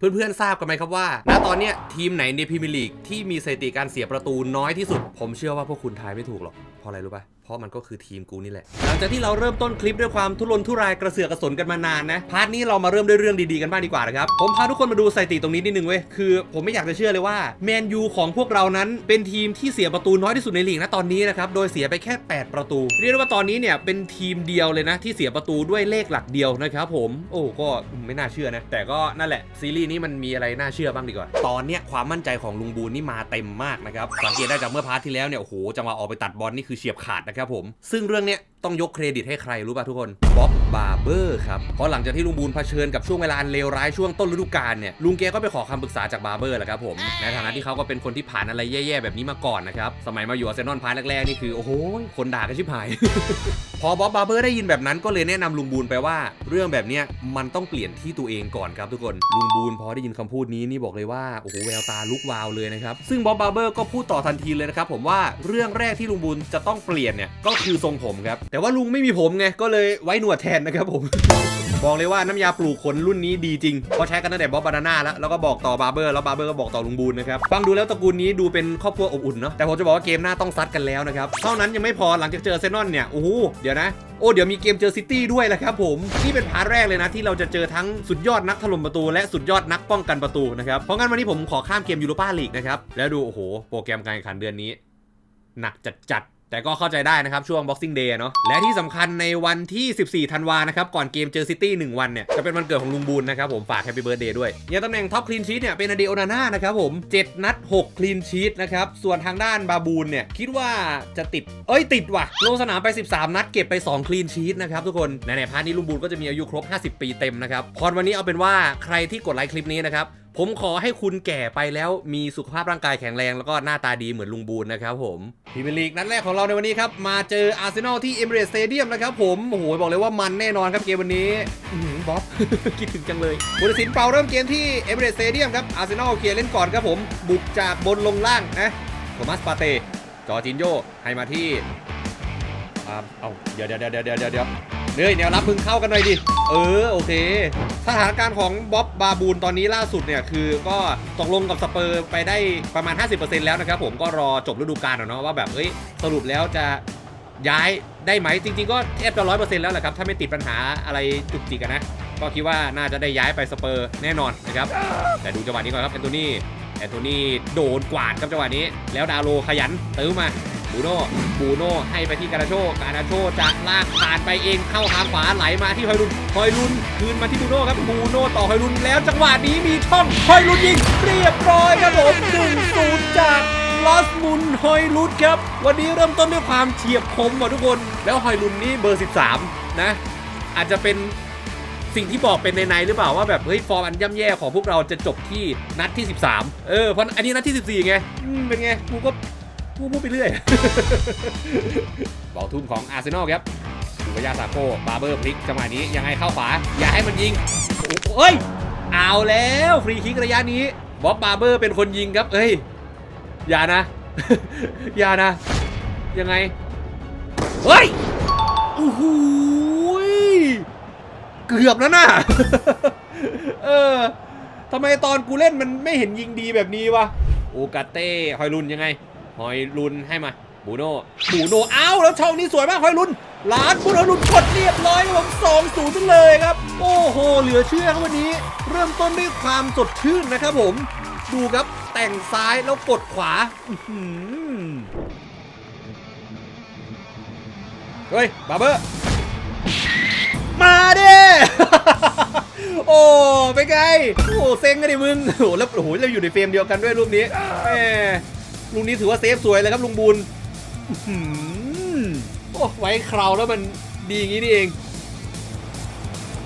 เพื่อนๆทราบกันไหมครับว่า ณ ตอนเนี้ยทีมไหนในพรีเมียร์ลีกที่มีสถิติการเสียประตูน้อยที่สุด ผมเชื่อว่าพวกคุณทายไม่ถูกหรอก เพราะอะไรรู้ปะเพราะมันก็คือทีมกูนี่แหละ หลังจากที่เราเริ่มต้นคลิปด้วยความทุรนทุรายกระเสือกกระสนกันมานานนะ พาร์ทนี้เรามาเริ่มด้วยเรื่องดีๆกันบ้างดีกว่านะครับ ผมพาทุกคนมาดูสถิติตรงนี้นิดนึงเว้ย คือผมไม่อยากจะเชื่อเลยว่าแมนยูของพวกเรานั้นเป็นทีมที่เสียประตูน้อยที่สุดในลีกนะตอนนี้นะครับ โดยเสียไปแค่ 8 ประตู เรียกได้ว่าตอนนี้เนี่ยเป็นทีมเดียวเลยนะที่เสียประตูด้วยเลขหลักเดียวนะครับผม โอ้ก็ไม่น่าเชื่อนะ แต่ก็นั่นแหละซีรีส์นี้มันมีอะไรน่าเชื่อบ้างดีกว่า ตอนเนี้ยความมั่นใจของลุงบูนนี่มาเต็มมากนะครับ สังเกตได้จากเมื่อพาร์ทที่แล้วเนี่ย โอ้โห จังหวะออกไปตัดบอลนี่คือเฉียบขาดนะครับผม ซึ่งเรื่องเนี้ยต้องยกเครดิตให้ใครรู้ป่ะทุกคนบ๊อบบาร์เบอร์ครับเพราะหลังจากที่ลุงบูนเผชิญกับช่วงเวลาอันเลวร้ายช่วงต้นฤดูกาลเนี่ยลุงแกก็ไปขอคำปรึกษาจากบาร์เบอร์แหละครับผมในฐานะที่เขาก็เป็นคนที่ผ่านอะไรแย่ๆแบบนี้มาก่อนนะครับสมัยมาอยู่อาร์เซนอลพาร์ทแรกๆนี่คือโอ้โหคนด่ากันชิบหาย พอบ๊อบบาร์เบอร์ได้ยินแบบนั้นก็เลยแนะนำลุงบูนไปว่า เรื่องแบบเนี้ยมันต้องเปลี่ยนที่ตัวเองก่อนครับทุกคนลุงบูนพอได้ยินคำพูดนี้นี่บอกเลยว่าโอ้โหแววตาลุกวาวเลยนะครับซึ่งบ๊อบบาร์เบอร์ก็พูดต่อทันทีเลยนะครับผมว่าเรื่องแรกที่ลุงบูนจะต้องเปลี่ยนเนี่ยก็คือทรงผมครับแต่ว่าลุงไม่มีผมไงก็เลยไว้หนวดแทนนะครับผมบอกเลยว่าน้ำยาปลูกขนรุ่นนี้ดีจริงเพราะใช้กันตั้งแต่บ๊อบบานาน่าแล้ว แล้วก็บอกต่อบาร์เบอร์ แล้วบาร์เบอร์ก็บอกต่อลุงบูนนะครับ ฟังดูแล้วตระกูลนี้ดูเป็นครอบครัวอบอุ่นเนาะ แต่ผมจะบอกว่าเกมหน้าต้องซัดกันแล้วนะครับ เท่านั้นยังไม่พอหลังจากเจอเซนอลเนี่ย โอ้โห เดี๋ยวนะ โอ้ เดี๋ยวมีเกมเจอซิตี้ด้วยแหละครับผม นี่เป็นพาร์ทแรกเลยนะที่เราจะเจอทั้งสุดยอดนักถล่มประตู และสุดยอดนักป้องกันประตูนะครับ เพราะงั้นวันนี้ผมขอข้ามเกมยูโรปาลีกนะครับ แล้วดู โอ้โห โปรแกรมการแข่งขันเดือนนี้ หนักจัดๆ แต่ก็เข้าใจได้นะครับ ช่วง Boxing Day เนาะและที่สำคัญในวันที่ 14 ธันวานะครับ ก่อนเกมเจอซิตี้1วันเนี่ย จะเป็นวันเกิดของลุงบูนนะครับผม ฝาก Happy Birthday ด้วยเนี่ยตำแหน่งท็อปคลีนชีตเนี่ย เป็นอเดโอนาน่านะครับผม 7 นัด 6 คลีนชีตนะครับ ส่วนทางด้านบาบูนเนี่ย คิดว่าจะติด เอ้ย ติดว่ะลงสนามไป 13 นัด เก็บไป 2 คลีนชีตนะครับทุกคนในในพาร์ทนี้ลุงบูนก็จะมีอายุครบ 50 ปีเต็มนะครับพอวันนี้เอาเป็นว่าใครที่กดไลค์คลิปนี้นะครับ ผมขอให้คุณแก่ไปแล้วมีสุขภาพร่างกายแข็งแรงแล้วก็หน้าตาดีเหมือนลุงบูนนะครับผมพรีเมียร์ลีกนัดแรกของเราในวันนี้ครับ มาเจออาร์เซนอลที่เอมิเรตสเตเดียมนะครับผม โอ้โห บอกเลยว่ามันแน่นอนครับเกมวันนี้อื้อหือบ๊อบ คิดถึงจังเลยผู้ตัดสินเป่าเริ่มเกมที่เอมิเรตสเตเดียมครับอาร์เซนอลเคลียร์เล่นก่อนครับผม บุกจากบนลงล่างนะโทมัสปาเต้จอร์จินโยให้มาที่อ่าเอาเดี๋ยวเดี๋ยวเดี๋ยวเดี๋ยวเดี๋ยว เดี๋ยวเฮ้ยแนวรับมึงเข้ากันหน่อยดิ เออโอเค สถานการณ์ของบ๊อบบาบูนตอนนี้ล่าสุดเนี่ยคือก็ตกลงกับสเปอร์ไปได้ประมาณ 50%แล้วนะครับผมก็รอจบฤดูกาลเนาะว่าแบบเอ้ยสรุปแล้วจะย้ายได้ไหมจริง ๆ ก็แทบจะร้อยเปอร์เซ็นต์แล้วแหละครับ ถ้าไม่ติดปัญหาอะไรจุกจิกนะ ก็คิดว่าน่าจะได้ย้ายไปสเปอร์แน่นอนนะครับ แต่ดูจังหวะนี้ก่อนครับแอนโทนีแอนโทนีโดนกวาดครับจังหวะนี้ แล้วดาโลขยันตื้อมา บูโน่บูโน่ให้ไปที่การาโชการาโชจะลากผ่านไปเองเข้าทางขวาไหลมาที่ฮอยลุนฮอยลุนคืนมาที่บูโน่ครับบูโน่ต่อฮอยลุนแล้วจังหวะนี้มีช่องฮอยลุนยิงเรียบร้อยครับผมหนึ่งศูนย์จากลอสมุนฮอยลุนครับ วันนี้เริ่มต้นด้วยความเฉียบคมว่ะทุกคน แล้วฮอยลุนนี่เบอร์ 13 นะ อาจจะเป็นสิ่งที่บอกเป็นในในหรือเปล่าว่าแบบเฮ้ยฟอร์มอันย่ำแย่ของพวกเราจะจบที่นัดที่ 13 เออเพราะอันนี้นัดที่ 14 ไงเป็นไงกูก็ กูพูดไปเรื่อย บอลทุ่มของอาร์เซนอลครับดูกยาซาโก้บาร์เบอร์พลิกจังหวะนี้ยังไงเข้าขวา อย่าให้มันยิงโอ้โหเอ้ย เอาแล้วฟรีคิกระยะนี้บ๊อบบาร์เบอร์เป็นคนยิงครับ เอ้ย อย่านะ อย่านะ ยังไง เฮ้ย โอ้โหเกือบแล้วนะเออทำไมตอนกูเล่นมันไม่เห็นยิงดีแบบนี้วะ โอกาเต้ ฮอยลุนยังไง ฮอยลุนให้มาบูโน่บูโน่อ้าวแล้วช่องนี้สวยมากฮอยลุนล้านบุญฮอยลุนกดเรียบร้อยครับผมสองศูนย์เลยครับ โอ้โห เหลือเชื่อครับวันนี้ เริ่มต้นด้วยความสดชื่นนะครับผม ดูครับแต่งซ้ายแล้วกดขวาเฮ้ยบาเบอร์มาเดิโอ้เป็นไง โอ้เซ็งกันดิมึงโอ้แล้วโอ้โหเราอยู่ในเฟรมเดียวกันด้วยรูปนี้แหม ลุงนี้ถือว่าเซฟสวยเลยครับลุงบุญอื้อหือโอ้ไว้คราวแล้วมันดีอย่างนี้นี่เอง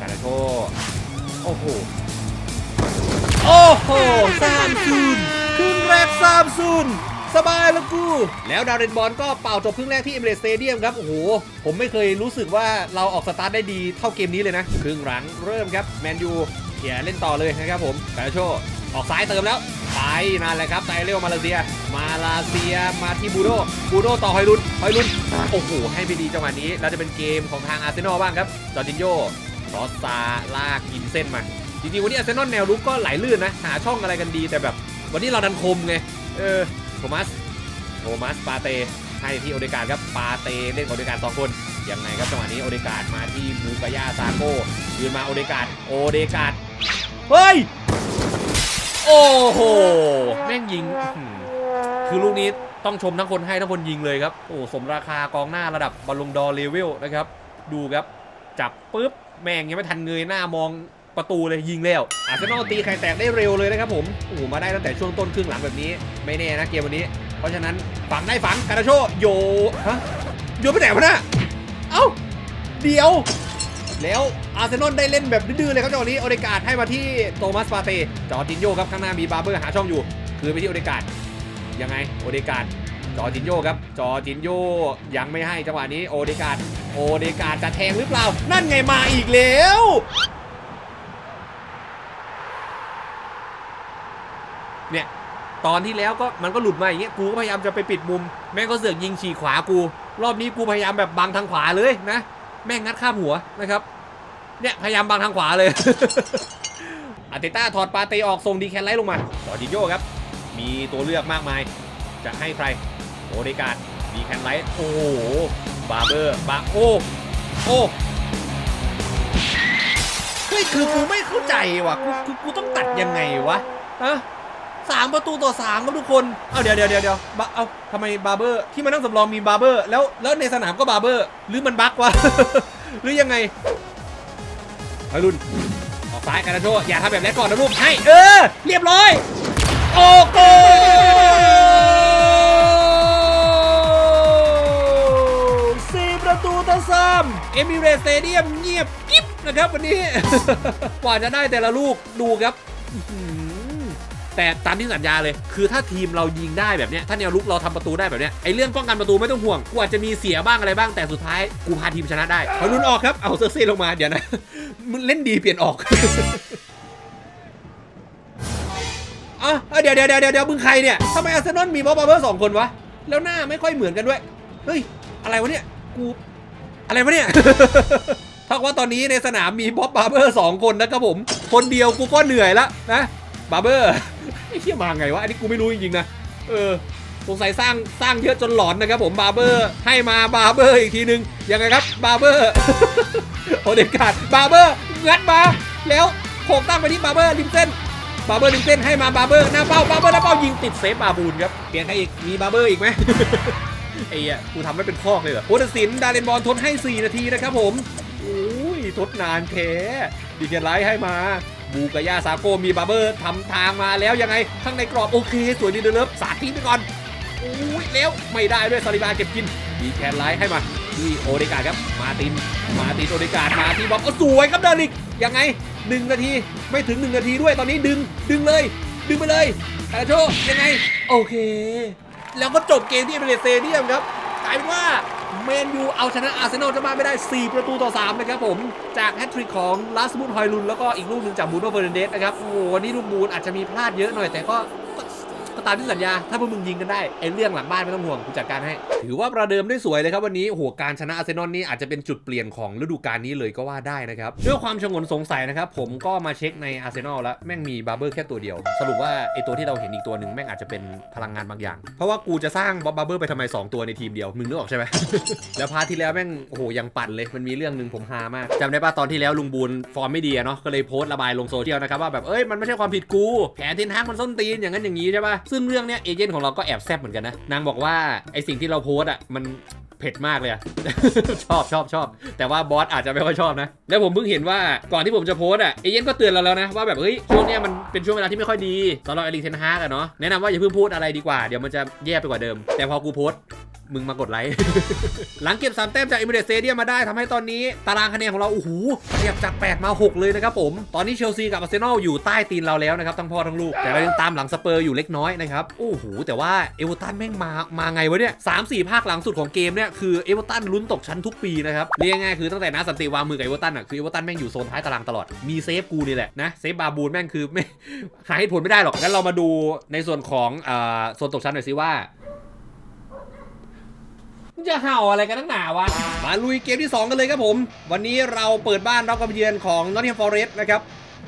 การโชโอ้โห โอ้โหสามศูนย์ครึ่งแรกสามศูนย์สบายแล้วกู แล้วดาวเรนบอลก็เป่าจบครึ่งแรกที่เอเมเรสสเตเดียมครับ โอ้โห ผมไม่เคยรู้สึกว่าเราออกสตาร์ทได้ดีเท่าเกมนี้เลยนะ ครึ่งหลังเริ่มครับ แมนยู เขียเล่นต่อเลยนะครับผมกาโชออกซ้ายเติมแล้วไปนั่นแหละครับไซเรลมาเลเซีย มาเลเซียมาที่บูโดบูโดต่อไฮอยลุนไฮอยลุนโอ้โหให้ไปดีจังหวะนี้แล้วจะเป็นเกมของทางอาร์เซนอลบ้างครับจอร์จินโยรอสซาลากกินเส้นมาจริงๆวันนี้อาร์เซนอลแนวรุกก็ไหลลื่นนะหาช่องอะไรกันดีแต่แบบ วันนี้เราดันคมไงเออโทมัสโทมัสปาเตให้ที่โอเดการดครับปาเตเล่นกับโอเดการดสองคนยังไงครับจังหวะนี้โอเดการดมาที่บูกายาซาโก้ยืนมาโอเดการดโอเดการด เฮ้ย โอ้โห แม่งยิง คือลูกนี้ต้องชมทั้งคนให้ทั้งคนยิงเลยครับ โอ้สมราคากองหน้าระดับบอลลงดอร์เลเวลนะครับ ดูครับ จับปุ๊บ แม่งยังไม่ทันเงยหน้ามองประตูเลยยิงแล้ว อาร์เซนอลตีไข่แตกได้เร็วเลยนะครับผม โอ้โห มาได้ตั้งแต่ช่วงต้นครึ่งหลังแบบนี้ ไม่แน่นะเกมวันนี้ เพราะฉะนั้นฝังได้ฝังการาโชโย ฮะ โยนไปไหนวะน่ะเอ้า เดี๋ยว แล้วอาร์เซนอลได้เล่นแบบดื้อๆเลยครับจังหวะนี้โอเดกาดให้มาที่โทมัสปาเตจอร์จินโยครับข้างหน้ามีบาร์เบอร์หาช่องอยู่ คือไปที่โอเดกาดยังไงโอเดกาดจอร์จินโยครับ จอร์จินโยยังไม่ให้จังหวะนี้โอเดกาดโอเดกาดจะแทงหรือเปล่า นั่นไงมาอีกแล้วเนี่ยตอนที่แล้วก็มันก็หลุดมาอย่างเงี้ยกูก็พยายามจะไปปิดมุม แม่งก็เสือกยิงฉีกขวากู รอบนี้กูพยายามแบบบังทางขวาเลยนะ แม่งงัดข้ามหัวนะครับ เนี่ยพยายามบังทางขวาเลย อาร์เตต้าถอดปาเตออกส่งดีแคนไลท์ลงมาจอดิโยครับ มีตัวเลือกมากมาย จะให้ใครโอเดการ์ดดีแคนไลท์โอ้โหบาเบอร์บาโอ้โอ้เฮ้ยคือกูไม่เข้าใจว่ะกูกูกูต้องตัดยังไงวะฮะ สามประตูต่อสามครับทุกคน เอาเดี๋ยวเดี๋ยวเดี๋ยวเดี๋ยวบะเอาทำไมบาร์เบอร์ที่มานั่งสำรองมีบาร์เบอร์แล้วแล้วในสนามก็บาร์เบอร์หรือมันบั๊กวะหรือยังไงไอรุนออกซ้ายกันนะโชอย่าทำแบบแรกก่อนนะลูกให้ เออ เรียบร้อย โอ้โกสี่ประตูต่อสามเอมิเรสสเตเดียมเงียบกิ๊บนะครับวันนี้ กว่าจะได้แต่ละลูกดูครับอื้อหือ แต่ตามที่สัญญาเลย คือถ้าทีมเรายิงได้แบบเนี้ยถ้าแนวลุกเราทำประตูได้แบบเนี้ยไอเรื่องป้องกันประตูไม่ต้องห่วงกูอาจจะมีเสียบ้างอะไรบ้างแต่สุดท้ายกูพาทีมชนะได้เอาลุนออกครับเอาเซอร์เซ่ลงมาเดี๋ยวนะมึงเล่นดีเปลี่ยนออกอะเดี๋ยวเดี๋ยวเดี๋ยวเดี๋ยวมึงใครเนี่ยทำไมอาร์เซนอลมีบอสบาร์เบอร์สองคนวะแล้วหน้าไม่ค่อยเหมือนกันด้วยเฮ้ยอะไรวะเนี่ยกูอะไรวะเนี่ยถ้าว่าตอนนี้ในสนามมีบ๊อบบาร์เบอร์สองคนนะครับผม คนเดียวกูก็เหนื่อยแล้วนะบาร์เบอร์ ไอ้เหี้ยมาไงวะ อันนี้กูไม่รู้จริงๆนะ เออ สงสัยสร้างสร้างเยอะจนหลอนนะครับผมบาร์เบอร์ ให้มาบาร์เบอร์อีกทีนึง ยังไงครับบาร์เบอร์ โอเดกาดบาร์เบอร์งัดมาแล้วโขกตั้งไปที่บาร์เบอร์ริมเส้นบาร์เบอร์ดึงเส้นให้มาบาร์เบอร์หน้าเป้าบาร์เบอร์หน้าเป้ายิงติดเซฟบาบูนครับ เปลี่ยนใครอีก มีบาร์เบอร์อีกไหมไอ้อะกูทำไม่เป็นคอกเลยเหรอโอตสินดาเรนบอลทดให้ 4 นาทีนะครับผมโอ้ยทดนานแท้ดีเกนไลท์ให้มา บูกายาซาโกมีบาร์เบอร์ทำทางมาแล้วยังไง ข้างในกรอบโอเค สวยดีเดลเลิฟสาดทิ้งไปก่อนโอ้ยแล้วไม่ได้ด้วยซาลิบาเก็บกินดีแคนไลท์ให้มาที่โอเดกาครับมาติน มาตินโอเดกามาที่บอบโอ้สวยครับเดลิกยังไง1นาทีไม่ถึง1นาทีด้วยตอนนี้ดึงดึงเลย ดึงไปเลยคาราโชยังไง โอเค แล้วก็จบเกมที่เอเมเรสเตเดียมครับกลายเป็นว่า เมนยูเอาชนะอาร์เซนอลจะมาไม่ได้ 4 ประตูต่อ3นะครับผม จากแฮตทริกของลาสบูนฮอยลุน แล้วก็อีกลูกหนึ่งจากบูโน่เฟอร์นันเดสนะครับ โอ้โหวันนี้ลูกบูนอาจจะมีพลาดเยอะหน่อยแต่ก็ ก็ตามที่สัญญา ถ้าพวกมึงยิงกันได้ไอ้เรื่องหลังบ้านไม่ต้องห่วงกูจัดการให้ ถือว่าประเดิมได้สวยเลยครับวันนี้โอ้โหการชนะอาร์เซนอลนี่อาจจะเป็นจุดเปลี่ยนของฤดูกาลนี้เลยก็ว่าได้นะครับด้วยความชงนสงสัยนะครับผมก็มาเช็คในอาร์เซนอลแล้วแม่งมีบาร์เบอร์แค่ตัวเดียว สรุปว่าไอตัวที่เราเห็นอีกตัวหนึ่งแม่งอาจจะเป็นพลังงานบางอย่าง เพราะว่ากูจะสร้างบ๊อบบาร์เบอร์ไปทำไม 2 ตัวในทีมเดียวมึงนึกออกใช่ไหม แล้วพาร์ทที่แล้วแม่งโอ้โหยังปั่นเลยมันมีเรื่องหนึ่งผมฮามากจำได้ป่ะตอนที่แล้วลุงบูนฟอร์มไม่ดีอะเนาะก็เลยโพสต์ระบายลงโซเชียลนะครับว่าแบบเอ้ยมันไม่ใช่ความผิดกูแผนเทนฮากมันส้นตีนอย่างนั้นอย่างนี้ใช่ป่ะซึ่งเรื่องเนี้ยเอเจนต์ของเราก็แอบแซบเหมือนกันนะ นางบอกว่าไอสิ่งที่เราโพสอะมันเผ็ดมากเลยอะ ชอบชอบชอบ แต่ว่าบอสอาจจะไม่ค่อยชอบนะ แล้วผมเพิ่งเห็นว่าก่อนที่ผมจะโพสอะเอเจนต์ก็เตือนเราแล้วนะ ว่าแบบเฮ้ยช่วงเนี้ยมันเป็นช่วงเวลาที่ไม่ค่อยดีสำหรับเอลิกเทนฮากอะเนาะแนะนำว่าอย่าเพิ่งพูดอะไรดีกว่า เดี๋ยวมันจะแย่ไปกว่าเดิม แต่พอกูโพส มึงมากดไลค์ หลังเก็บ3แต้มจากเอมิเรตสเตเดียมมาได้ทำให้ตอนนี้ตารางคะแนนของเรา โอ้โหขยับจาก 8 มา 6 เลยนะครับผม ตอนนี้เชลซีกับอาร์เซนอลอยู่ใต้ตีนเราแล้วนะครับ ทั้งพ่อทั้งลูก แต่เรายังตามหลังสเปอร์อยู่เล็กน้อยนะครับ โอ้โห แต่ว่าเอเวอร์ตันแม่งมา มาไงวะเนี่ยสามสี่ภาคหลังสุดของเกมเนี่ยคือเอเวอร์ตันลุ้นตกชั้นทุกปีนะครับ เรียกง่ายคือตั้งแต่นาสันติวางมือกับเอเวอร์ตันอะคือเอเวอร์ตันแม่งอยู่โซนท้ายตารางตลอด มีเซฟกูนี่แหละนะ เซฟบาบูนแม่งคือไม่หาเหตุผลไม่ได้หรอก งั้นเรามาดูในส่วนของอ่าโซนตกชั้นหน่อยสิว่า จะเห่าอะไรกันนักหนาวะ มาลุยเกมที่ 2 กันเลยครับผม วันนี้เราเปิดบ้านรับกับเยือนของ Nottingham Forest นะครับ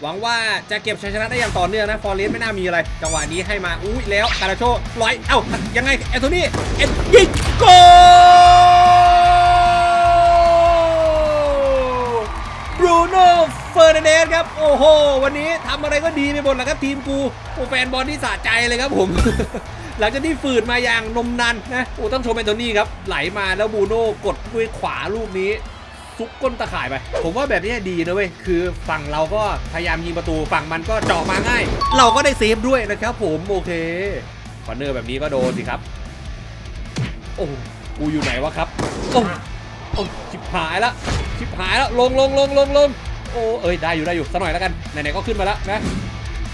หวังว่าจะเก็บชัยชนะได้อย่างต่อเนื่องนะ ฟอร์เรสไม่น่ามีอะไร จังหวะนี้ให้มา อุ้ยแล้วการาโชร้อย เอ้า ยังไงแอนโทนี่เอ็นยิงโกบรูโน่เฟอร์นันเดสครับ โอ้โห วันนี้ทำอะไรก็ดีไปหมดแล้วครับทีมกูโอ้แฟนบอลที่สะใจเลยครับผม หลังจากที่ฝืนมาอย่างนมนันนะโอ้ต้องชมแอนโทนี่ครับไหลมาแล้วบรูโน่กดด้วยขวาลูกนี้ซุกก้นตะข่ายไป ผมว่าแบบนี้ดีนะเว้ย คือฝั่งเราก็พยายามยิงประตูฝั่งมันก็เจาะมาง่าย เราก็ได้เซฟด้วยนะครับผมโอเคคอนเนอร์แบบนี้ก็โดนสิครับ โอ้กูอยู่ไหนวะครับโอ้โอ้ชิบหายละชิบหายละลงลงลงลงลงโอ้เอ้ยได้อยู่ได้อยู่สักหน่อยแล้วกันไหนๆก็ขึ้นมาแล้วนะ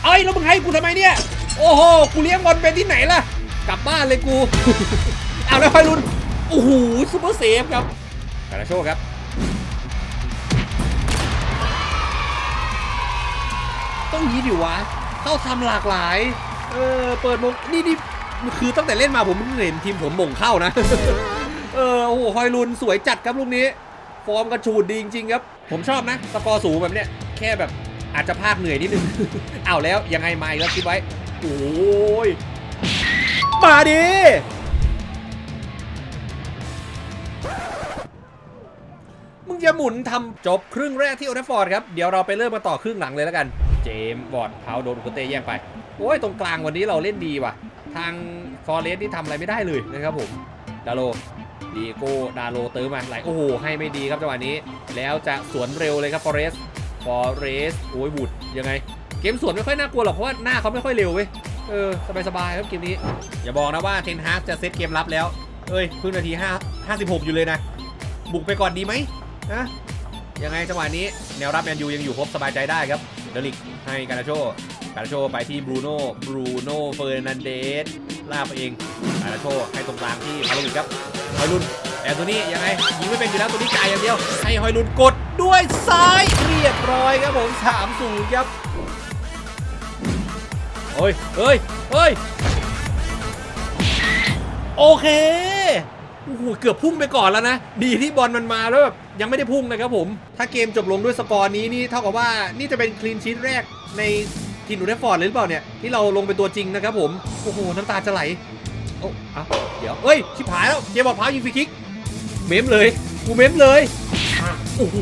เอ้ยแล้วมึงให้กูทำไมเนี่ย โอ้โห กูเลี้ยงบอลเป็นที่ไหนล่ะ กลับบ้านเลยกู เอาแล้วค่อยลุ้นโอ้โหซูเปอร์เซฟครับกาลาโชครับ ต้องยี้ดิวะ เข้าทำหลากหลาย เออ เปิดมงนี่นี่คือตั้งแต่เล่นมาผมเพิ่งเห็นทีมผมมงเข้านะ เออ โอ้โหฮอยลุนสวยจัดครับลูกนี้ ฟอร์มกระชูดดีจริงๆครับ ผมชอบนะ สกอร์สูงแบบเนี้ย แค่แบบอาจจะพลาดเหนื่อยนิดนึง เอาแล้วยังไงมาอีกแล้วคิดไว้ โอ้ย มาดิมึงจะหมุนทำจบครึ่งแรกที่โอเทฟฟอร์ดครับ เดี๋ยวเราไปเริ่มมาต่อครึ่งหลังเลยแล้วกัน เจมส์บอดพาวโดนอุกเตแย่งไป โอ้ย ตรงกลางวันนี้เราเล่นดีว่ะ ทางฟอร์เรสที่ทำอะไรไม่ได้เลยนะครับผมดาโลดีโก้ดาโลเติมมาไหลโอ้โห ให้ไม่ดีครับจังหวะนี้ แล้วจะสวนเร็วเลยครับฟอร์เรสฟอร์เรสโอ้ยบุดยังไง เกมสวนไม่ค่อยน่ากลัวหรอกเพราะว่าหน้าเขาไม่ค่อยเร็วเว้ยเออสบายๆครับเกมนี้ อย่าบอกนะว่าเทนฮากจะเซตเกมรับแล้วเอ้ยเพิ่งนาที5 56 อยู่เลยนะ บุกไปก่อนดีไหมนะยังไงจังหวะนี้แนวรับแมนยูยังอยู่ครบสบายใจได้ครับเดลิกให้การาโชการาโชไปที่บรูโน่บรูโน่เฟอร์นันเดสลากไปเองการาโชให้ตรงกลางที่ฮารุนครับฮอยลุนแอนโทนี่ยังไงยิงไม่เป็นอยู่แล้วตัวนี้จ่ายอย่างเดียว ให้ฮอยลุนกดด้วยซ้ายเรียบร้อยครับผม3 0ครับ โอ้ยเฮ้ยเฮ้ยโอเคโอ้โหเกือบพุ่งไปก่อนแล้วนะ ดีที่บอลมันมาแล้วแบบยังไม่ได้พุ่งนะครับผม ถ้าเกมจบลงด้วยสกอร์นี้นี่เท่ากับว่านี่จะเป็นคลีนชีตแรกในทีมนูเนฟอร์ดเลยหรือเปล่าเนี่ยที่เราลงเป็นตัวจริงนะครับผม โอ้โห น้ำตาจะไหลโอ้อะเดี๋ยวเอ้ย ชิบหายแล้วเจบอกพาวยิงฟรีคิก เมมเลย กูเมมเลยโอ้โห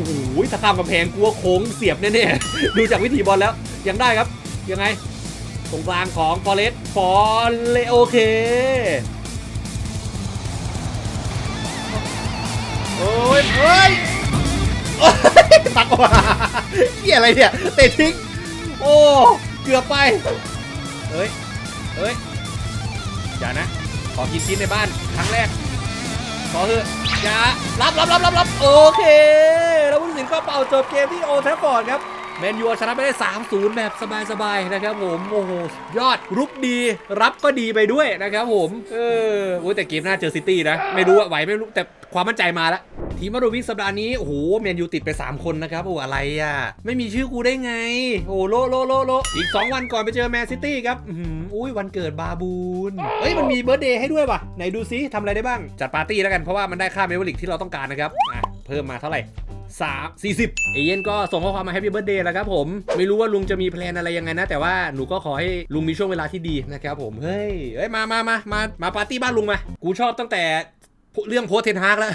ถ้าข้ามกำแพงกลัวโค้งเสียบแน่ๆดูจากวิธีบอลแล้วยังได้ครับยังไง ตรงกลางของฟอเรสฟอเลโอเคโอ้ยเฮ้ยโอ้ยตักออกมาเกี่ยอะไรเนี่ยเตะทิ้งโอ้เกือบไปเฮ้ยเฮ้ยอย่านะ ขอกินชิ้นในบ้านครั้งแรกขอเถอะอย่ารับรับรับรับรับโอเค แล้วผู้สินก็เป่าจบเกมที่โอแทฟฟอร์ดครับ แมนยูชนะไปได้ 3-0 แบบสบายๆ นะครับผม โอ้โห ยอดรุกดีรับก็ดีไปด้วยนะครับผม เออโอ้ยแต่เกมหน้าเจอซิตี้นะ ไม่รู้ว่าไหวไม่รู้ แต่ความมั่นใจมาแล้วทีมมาโดวิกสัปดาห์นี้ โอ้โหแมนยูติดไป 3 คนนะครับ โอ้อะไรอะ ไม่มีชื่อกูได้ไง โอ้โลโลโลโลอีก 2 วันก่อนไปเจอแมนซิตี้ครับอุ้ยวันเกิดบาบูนเฮ้ย มันมีเบิร์ดเดย์ให้ด้วยว่ะ ไหนดูซิทำอะไรได้บ้าง จัดปาร์ตี้แล้วกันเพราะว่ามันได้ค่าเมเวลิกที่เราต้องการนะครับเพิ่มมาเท่าไหร่ สามสี่สิบเอเย่นก็ส่งข้อความมาแฮปปี้เบิร์ดเดย์แล้วครับผม ไม่รู้ว่าลุงจะมีแพลนอะไรยังไงนะ แต่ว่าหนูก็ขอให้ลุงมีช่วงเวลาที่ดีนะครับผม เฮ้ยเฮ้ยมามามามามาปาร์ตี้บ้านลุงมา กูชอบตั้งแต่เรื่องโพสเทนฮากแล้ว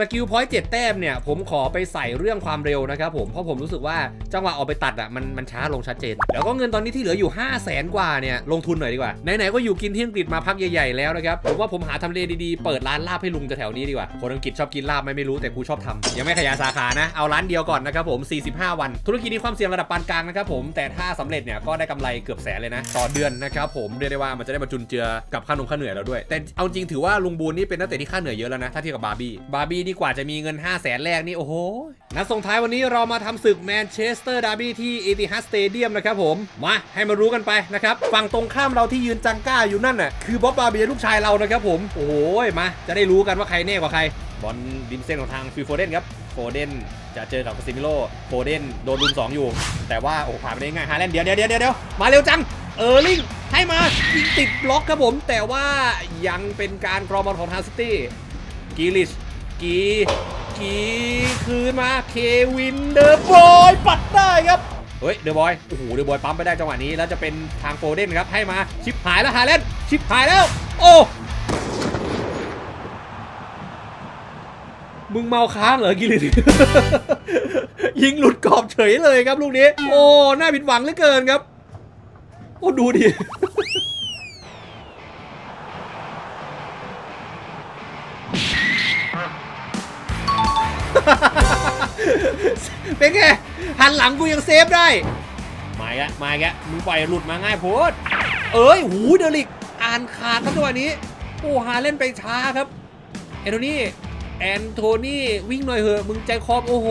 สกิลพอยต์เจ็ดแต้มเนี่ย ผมขอไปใส่เรื่องความเร็วนะครับผม เพราะผมรู้สึกว่าจังหวะออกไปตัดอะมันมันช้าลงชัดเจน แล้วก็เงินตอนนี้ที่เหลืออยู่ 5 0 0แสนกว่าเนี่ย ลงทุนหน่อยดีกว่า ไหน ๆ ก็อยู่กินที่อังกฤษมาพักใหญ่ ๆ แล้วนะครับ ผมว่าผมหาทำเลดีๆ เปิดร้านลาบให้ลุงแถวๆนี้ดีกว่า คนอังกฤษชอบกินลาบไหมไม่รู้แต่กูชอบทำยังไม่ขยายสาขานะ เอาร้านเดียวก่อนนะครับผม 45 วัน ธุรกิจนี้ความเสี่ยงระดับปานกลางนะครับผมแต่ถ้าสำเร็จเนี่ยก็ได้กำไรเกือบแสนเลยนะต่อเดือนนะครับผมเรียกได้ว่ามันจะได้มาจุนเจือกับค่านมค่าเหนื่อยเราด้วย แต่เอาจริงถือว่าลุงบูนนี่เป็นนักเตะที่ค่าเหนื่อยเยอะแล้วนะถ้าเทียบกับบาร์บี้บาร์บี้นี่กว่าจะมีเงิน 5 0 0แสนแรกนี่โอ้โห นัดส่งท้ายวันนี้เรามาทำศึกแมนเชสเตอร์ดาร์บี้ที่เอติฮัดสเตเดียมนะครับผม มาให้มารู้กันไปนะครับ ฝั่งตรงข้ามเราที่ยืนจังก้าอยู่นั่นน่ะคือบ๊อบบาเบียลูกชายเรานะครับผม โอ้โหมา จะได้รู้กันว่าใครแน่กว่าใคร บอลดิมเส้นของทางฟิลโฟเดนครับโฟเดนจะเจอกับคาซิมิโลโฟเดนโดนรุมสองอยู่ แต่ว่าโอ้โหผ่านไปได้ง่ายฮาแลนด์เดี๋ยวเดี๋ยวเดี๋ยวเดี๋ยวมาเร็วจังเออร์ลิงให้มายิงติดบล็อกครับผม แต่ว่ายังเป็นการกรองบอลของทางซิตี้กีลิช กีกีคืนมาเควินเดอร์บอยปัดได้ครับเฮ้ยเดอะบอยโอ้โหเดอะบอยปั๊มไปได้จังหวะนี้แล้วจะเป็นทางโฟเดนครับให้มาชิปหายแล้วฮาเลนชิปหายแล้ว โอ้มึงเมาค้างเหรอกิลินยิงหลุดกรอบเฉยเลยครับลูกนี้ โอ้ น่าผิดหวังเหลือเกินครับ โอ้ ดูดิ เป็นไง หันหลังกูยังเซฟได้ มาอีกมาอีกมึงปล่อยหลุดมาง่ายโพดเอ้ย หูเดลิก อ่านขาดครับจังหวะนี้ โอ้ฮาเล่นไปช้าครับแอนโทนี่แอนโทนี่วิ่งหน่อยเหอะ มึงใจคอบโอ้โห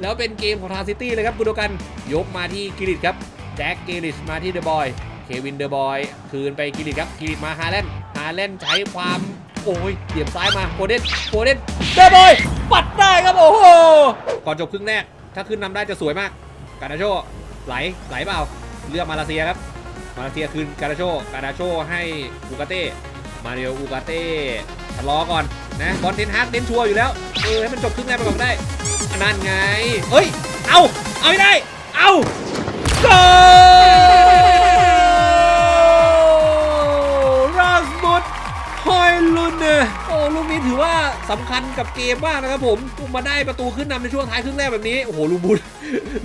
แล้วเป็นเกมของทางซิตี้เลยครับกูดูกัน ยกมาที่กิริตครับแจ็คกิริชมาที่เดอะบอย เควินเดอะบอย คืนไปกิริตครับ กิริตมาฮาเลนฮาเลนใช้ความ โอ้ยเหยียบซ้ายมาโคเดนโคเดนเดอะบอยปัดได้ครับโอ้โหก่อนจบครึ่งแรก ถ้าขึ้นนำได้จะสวยมาก การาโชไหลไหลเปล่าเลือกมาเลเซียครับมาเลเซียคืนการาโชการาโชให้อูกาเต้มาเรียวอูกาเต้ชะลอก่อนนะบอลเทนฮากเน้นชัวร์อยู่แล้วเออให้มันจบครึ่งแรกไปก่อนได้อันนั่นไงเฮ้ยเอาเอาไม่ได้เอาโสำคัญกับเกมมากนะครับผมมาได้ประตูขึ้นนำในช่วงท้ายครึ่งแรกแบบนี้ โอ้โหลูบูน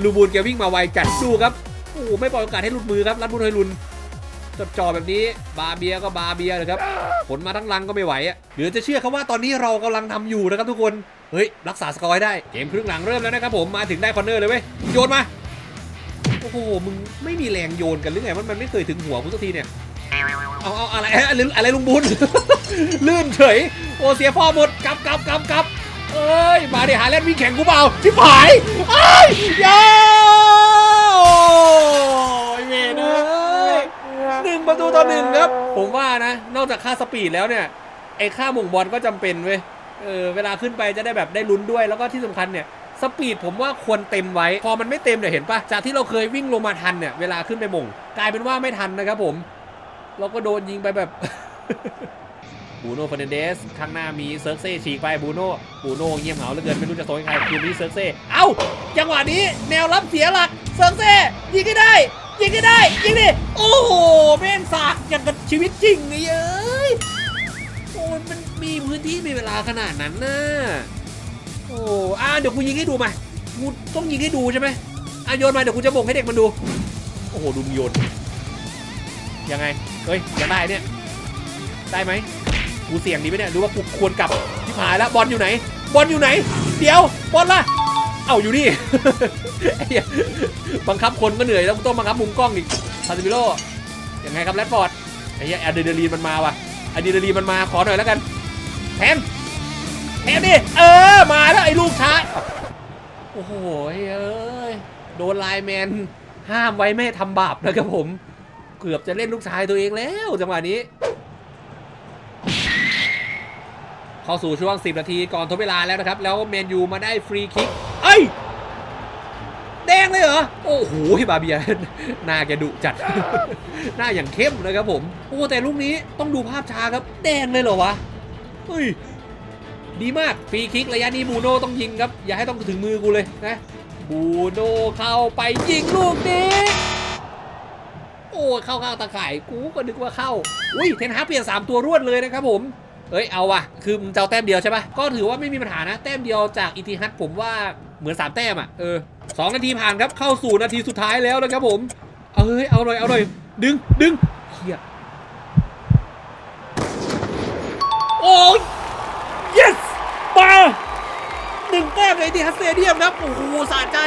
ลูบูนแกวิ่งมาไวจัดดูครับโอ้โหไม่ปล่อยโอกาสให้หลุดมือครับรัดบุญฮอยลุนจดจ่อแบบนี้บาเบียก็บาเบียเลยครับผลมาทั้งลังก็ไม่ไหวอะหรือจะเชื่อเขาว่าตอนนี้เรากำลังทำอยู่นะครับทุกคนเฮ้ยรักษาสกอร์ให้ได้เกมครึ่งหลังเริ่มแล้วนะครับผมมาถึงได้คอนเนอร์เลยเว้ยโยนมาโอ้โหมึงไม่มีแรงโยนกันหรือไงมันมันไม่เคยถึงหัวกูสักทีเนี่ยเอาเอาอะไรอะไรอะไรลุงบุญลื่นเฉย โอ้เสียฟอร์มหมดกลับกลับกลับกลับเอ้ย มาดิหาเล่นวิ่งแข่งกูเปล่าชิบหายเอ้ยอยาโอ้ยเมนเอ้ยหนึ่งประตูต่อหนึ่งครับ ผมว่านะ นอกจากค่าสปีดแล้วเนี่ย ไอ้ค่าหม่งบอลก็จำเป็นเว้ยเออเวลาขึ้นไปจะได้แบบได้ลุ้นด้วยแล้วก็ที่สำคัญเนี่ยสปีดผมว่าควรเต็มไว้ พอมันไม่เต็มเนี่ยเห็นปะจากที่เราเคยวิ่งลงมาทันเนี่ยเวลาขึ้นไปหม่งกลายเป็นว่าไม่ทันนะครับผม เราก็โดนยิงไปแบบ บูโน่เฟ r นเดสข้างหน้ามีเซิร์กเซ่ฉีกไปบูโน่บูโน่เงียบเหงาเหลือเกินไม่รู้จะโซนใครคืนนี้เซิร์กเซ่เอ้าจังหวะนี้แนวรับเสียหลักเซิร์กเซ่ยิงก็ได้ยิงก็ได้ยิงดิโอ้โหแม่งสากอย่างกับชีวิตจริงเลยเอ้ยโอ้มันมีพื้นที่มีเวลาขนาดนั้นนะโอ้อ่าเดี๋ยวกูยิงให้ดูมากูต้องยิงให้ดูใช่ไหมอะโยนมาเดี๋ยวกูจะบ่งให้เด็กมันดูโอ้โหดูมึงโยนยังไงเฮ้ยยังได้เนี่ยได้ไหม กูเสี่ยงดีไหมเนี่ยหรือว่ากูควรกลับที่ผายแล้วบอลอยู่ไหน บอลอยู่ไหน เดี๋ยวบอลล่ะ เอ้าอยู่นี่บังคับคนก็เหนื่อยแล้วต้องบังคับมุมกล้องอีกซาซิมิโร่ยังไงครับแรดฟอร์ดไอ้เหี้ยอะดรีนาลีนมันมาว่ะอะดรีนาลีนมันมาขอหน่อยแล้วกันแทนแทนดิเออมาแล้วไอ้ลูกช้าโอ้โหเอ้ยโดนไลน์แมนห้ามไว้ไม่ทำบาปนะครับผม เกือบจะเล่นลูกชายตัวเองแล้วจังหวะนี้ เข้าสู่ช่วง 10 นาทีก่อนทดเวลาแล้วนะครับ แล้วเมนยูมาได้ฟรีคิก เอ้ย แดงเลยเหรอ โอ้โหบาเบียหน้าแกดุจัด หน้าอย่างเข้มนะครับผม โอ้แต่ลูกนี้ต้องดูภาพช้าครับ แดงเลยเหรอวะเฮ้ย ดีมากฟรีคิกระยะนี้บูโน่ต้องยิงครับ อย่าให้ต้องถึงมือกูเลยนะ บูโน่เข้าไปยิงลูกนี้โอ้เข้าข้าตาข่ายกูก็นึกว่าเข้า อุ้ยเทนฮาเปลี่ยน 3 ตัวรวดเลยนะครับผม เอ้ยเอาว่ะ คือมึงจะเอาแต้มเดียวใช่ปะก็ถือว่าไม่มีปัญหานะ แต้มเดียวจากอิติฮัดผมว่าเหมือน 3 แต้มอะ เออสองนาทีผ่านครับ เข้าสู่นาทีสุดท้ายแล้วนะครับผม เอาเฮ้ย เอาหน่อย เอาหน่อย ดึง ดึงเฮียโอ้ย yes มาหนึ่งแต้มในอิติฮัดสเตเดียมครับ โอ้โหสะใจ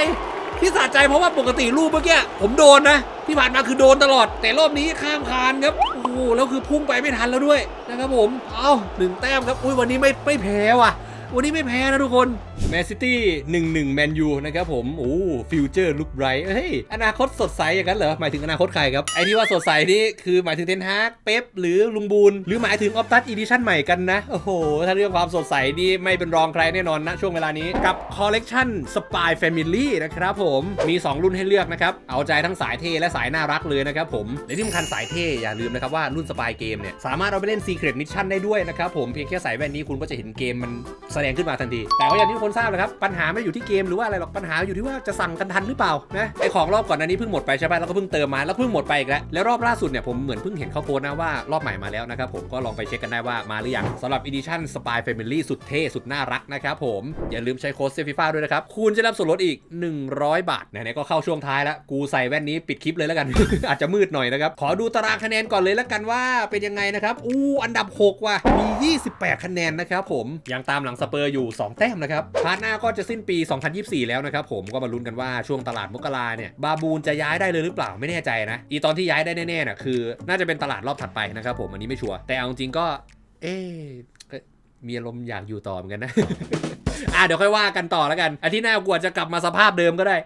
ที่สะใจเพราะว่าปกติรูปเมื่อกี้ผมโดนนะที่ผ่านมาคือโดนตลอด แต่รอบนี้ข้ามคานครับโอ้โหแล้วคือพุ่งไปไม่ทันแล้วด้วยนะครับผมเอาหนึ่งแต้มครับอุ้ยวันนี้ไม่ไม่แพ้ว่ะ วันนี้ไม่แพ้นะทุกคนแมนซิตี้หนึ่งหนึ่งแมนยูนะครับผม โอ้ฟิวเจอร์ลุกไบรท์เฮ้ย อนาคตสดใสอย่างนั้นเหรอ หมายถึงอนาคตใครครับ ไอที่ว่าสดใสนี่คือหมายถึงเทนฮากเป๊ปหรือลุงบูนหรือหมายถึงออฟตัสอีดิชั่นใหม่กันนะ โอ้โห ถ้าเรื่องความสดใสนี่ไม่เป็นรองใครแน่นอนนะช่วงเวลานี้กับคอลเลกชันสปายแฟมิลี่นะครับผมมี 2 รุ่นให้เลือกนะครับ เอาใจทั้งสายเท่และสายน่ารักเลยนะครับผมและที่สำคัญสายเท่อย่าลืมนะครับว่ารุ่นสปายเกมเนี่ยสามารถเอาไปเล่น Secret Mission ได้ด้วยนะครับผมเพียงแค่ใส่แว่นนี้คุณก็จะเห็นเกมมันแสดงขึ้นมาทันทีแต่ว่าอย่างที่คนทราบเลยครับ ปัญหาไม่อยู่ที่เกมหรือว่าอะไรหรอก ปัญหาอยู่ที่ว่าจะสั่งกันทันหรือเปล่า นะ ไอของรอบก่อนอันนี้เพิ่งหมดไปใช่ป่ะ แล้วก็เพิ่งเติมมา แล้วเพิ่งหมดไปอีกแล้ว แล้วรอบล่าสุดเนี่ยผมเหมือนเพิ่งเห็นเขาโพสนะว่ารอบใหม่มาแล้วนะครับผม ก็ลองไปเช็คกันได้ว่ามาหรือยังสำหรับ Edition Spy Family สุดเท่สุดน่ารักนะครับผม อย่าลืมใช้โค้ดเซฟิฟ้าด้วยนะครับ คุณจะรับส่วนลดอีก 100 บาท ไหนๆก็เข้าช่วงท้ายแล้ว กูใส่แว่นนี้ปิดคลิปเลยแล้วกัน อาจจะมืดหน่อยนะครับ ขอดูตารางคะแนนก่อนเลยแล้วกันว่าเป็นยังไงนะครับอู้อันดับ 6 ว่ะมี 28 คะแนนนะครับผมยังตามหลังสเปอร์อยู่ 2 แต้มนะครับพาร์ทหน้าก็จะสิ้นปี 2024 แล้วนะครับผมก็มาลุ้นกันว่าช่วงตลาดมกราเนี่ยบาบูนจะย้ายได้เลยหรือเปล่าไม่แน่ใจนะ อีตอนที่ย้ายได้แน่ๆน่ะคือ น่าจะเป็นตลาดรอบถัดไปนะครับผมอันนี้ไม่ชัวร์แต่เอาจริงก็ เอ๊ะมีอารมณ์อยากอยู่ต่อเหมือนกันนะอะเดี๋ยวค่อยว่ากันต่อแล้วกันอาทิตย์หน้ากูอาจจะกลับมาสภาพเดิมก็ได้